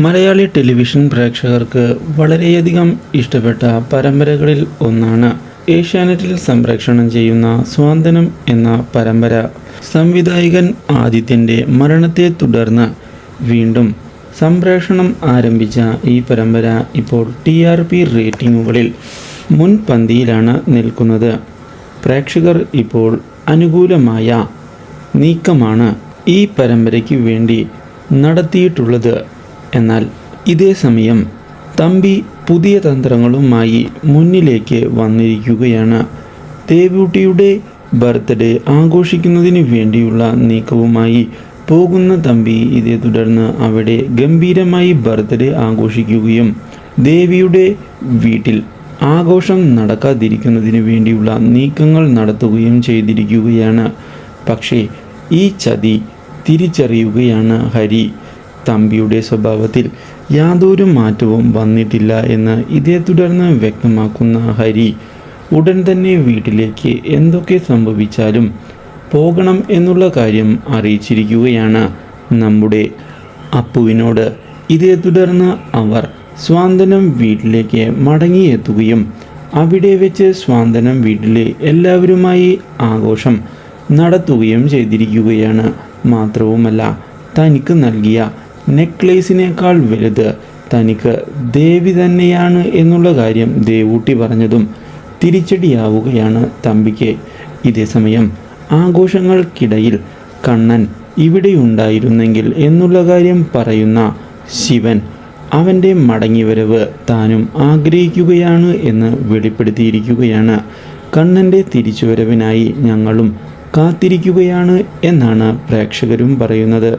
Malayali television പ്രേക്ഷകർക്ക് വളരെയധികം ഇഷ്ടപ്പെട്ട പരമ്പരകളിൽ ഒന്നാണ് ഏഷ്യാനെറ്റിൽ സംപ്രേക്ഷണം ചെയ്യുന്ന സ്വാന്തനം എന്ന പരമ്പര. സംവിധായകൻ ആദിത്യന്റെ മരണത്തെ തുടർന്ന് വീണ്ടും സംപ്രേഷണം ആരംഭിച്ച ഈ പരമ്പര ഇപ്പോൾ ടി ആർ പി റേറ്റിംഗുകളിൽ മുൻപന്തിയിലാണ് നിൽക്കുന്നത്. പ്രേക്ഷകർ ഇപ്പോൾ അനുകൂലമായ നീക്കമാണ് ഈ പരമ്പരയ്ക്ക് വേണ്ടി നടത്തിയിട്ടുള്ളത്. എന്നാൽ ഇതേ സമയം തമ്പി പുതിയ തന്ത്രങ്ങളുമായി മുന്നിലേക്ക് വന്നിരിക്കുകയാണ്. ദേവൂട്ടിയുടെ ബർത്ത്ഡേ ആഘോഷിക്കുന്നതിന് വേണ്ടിയുള്ള നീക്കവുമായി പോകുന്ന തമ്പി ഇതേ തുടർന്ന് അവിടെ ഗംഭീരമായി ബർത്ത്ഡേ ആഘോഷിക്കുകയും ദേവിയുടെ വീട്ടിൽ ആഘോഷം നടക്കാതിരിക്കുന്നതിന് വേണ്ടിയുള്ള നീക്കങ്ങൾ നടത്തുകയും ചെയ്തിരിക്കുകയാണ്. പക്ഷേ ഈ ചതി തിരിച്ചറിയുകയാണ് ഹരി. തമ്പിയുടെ സ്വഭാവത്തിൽ യാതൊരു മാറ്റവും വന്നിട്ടില്ല എന്ന് ഇതേ തുടർന്ന് വ്യക്തമാക്കുന്ന ഹരി ഉടൻ തന്നെ വീട്ടിലേക്ക് എന്തൊക്കെ സംഭവിച്ചാലും പോകണം എന്നുള്ള കാര്യം അറിയിച്ചിരിക്കുകയാണ് നമ്മുടെ അപ്പുവിനോട്. ഇതേ തുടർന്ന് അവർ സ്വാന്തനം വീട്ടിലേക്ക് മടങ്ങിയെത്തുകയും അവിടെ വെച്ച് സ്വാന്തനം വീട്ടിലെ എല്ലാവരുമായി ആഘോഷം നടത്തുകയും ചെയ്തിരിക്കുകയാണ്. മാത്രവുമല്ല തനിക്ക് നൽകിയ നെക്ലേസിനേക്കാൾ വലുത് തനിക്ക് ദേവി തന്നെയാണ് എന്നുള്ള കാര്യം ദേവൂട്ടി പറഞ്ഞതും തിരിച്ചടിയാവുകയാണ് തമ്പിക്ക്. ഇതേസമയം ആഘോഷങ്ങൾക്കിടയിൽ കണ്ണൻ ഇവിടെയുണ്ടായിരുന്നെങ്കിൽ എന്നുള്ള കാര്യം പറയുന്ന ശിവൻ അവന്റെ മടങ്ങിവരവ് താനും ആഗ്രഹിക്കുകയാണ് എന്ന് വെളിപ്പെടുത്തിയിരിക്കുകയാണ്. കണ്ണന്റെ തിരിച്ചുവരവിനായി ഞങ്ങളും കാത്തിരിക്കുകയാണ് എന്നാണ് പ്രേക്ഷകരും പറയുന്നത്.